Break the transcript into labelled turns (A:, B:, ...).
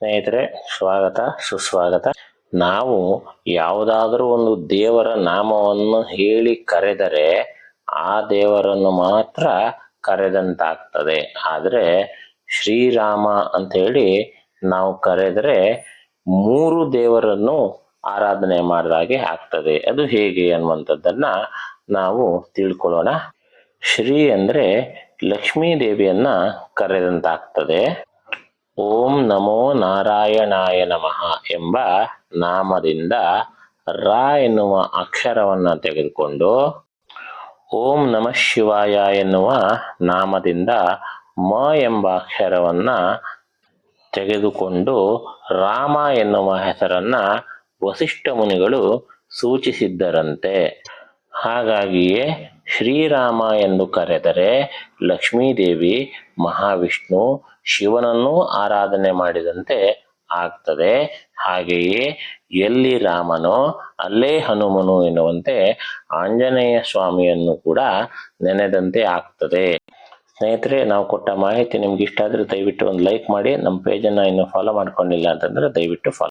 A: ಸ್ನೇಹಿತರೆ, ಸ್ವಾಗತ, ಸುಸ್ವಾಗತ. ನಾವು ಯಾವುದಾದರೂ ಒಂದು ದೇವರ ನಾಮವನ್ನು ಹೇಳಿ ಕರೆದರೆ ಆ ದೇವರನ್ನು ಮಾತ್ರ ಕರೆದಂತಾಗ್ತದೆ. ಆದರೆ ಶ್ರೀರಾಮ ಅಂತ ಹೇಳಿ ನಾವು ಕರೆದರೆ ಮೂರು ದೇವರನ್ನು ಆರಾಧನೆ ಮಾಡಿದಾಗೆ ಆಗ್ತದೆ. ಅದು ಹೇಗೆ ಅನ್ನುವಂಥದ್ದನ್ನ ನಾವು ತಿಳ್ಕೊಳ್ಳೋಣ. ಶ್ರೀ ಅಂದ್ರೆ ಲಕ್ಷ್ಮೀ ದೇವಿಯನ್ನ ಕರೆದಂತಾಗ್ತದೆ. ಓಂ ನಮೋ ನಾರಾಯಣಾಯ ನಮಃ ಎಂಬ ನಾಮದಿಂದ ರ ಎನ್ನುವ ಅಕ್ಷರವನ್ನ ತೆಗೆದುಕೊಂಡು ಓಂ ನಮಃ ಶಿವಾಯ ಎನ್ನುವ ನಾಮದಿಂದ ಮ ಎಂಬ ಅಕ್ಷರವನ್ನ ತೆಗೆದುಕೊಂಡು ರಾಮ ಎನ್ನುವ ಹೆಸರನ್ನ ವಸಿಷ್ಠ ಮುನಿಗಳು ಸೂಚಿಸಿದ್ದರಂತೆ. ಹಾಗಾಗಿಯೇ ಶ್ರೀರಾಮ ಎಂದು ಕರೆದರೆ ಲಕ್ಷ್ಮೀದೇವಿ, ಮಹಾವಿಷ್ಣು ಶಿವನನ್ನು ಆರಾಧನೆ ಮಾಡಿದಂತೆ ಆಗ್ತದೆ. ಹಾಗೆಯೇ ಎಲ್ಲಿ ರಾಮನೋ ಅಲ್ಲೇ ಹನುಮನು ಎನ್ನುವಂತೆ ಆಂಜನೇಯ ಸ್ವಾಮಿಯನ್ನು ಕೂಡ ನೆನೆದಂತೆ ಆಗ್ತದೆ. ಸ್ನೇಹಿತರೆ, ನಾವು ಕೊಟ್ಟ ಮಾಹಿತಿ ನಿಮ್ಗೆ ಇಷ್ಟ ಆದರೆ ದಯವಿಟ್ಟು ಒಂದು ಲೈಕ್ ಮಾಡಿ. ನಮ್ಮ ಪೇಜನ್ನು ಇನ್ನು ಫಾಲೋ ಮಾಡ್ಕೊಂಡಿಲ್ಲ ಅಂತಂದ್ರೆ ದಯವಿಟ್ಟು ಫಾಲೋ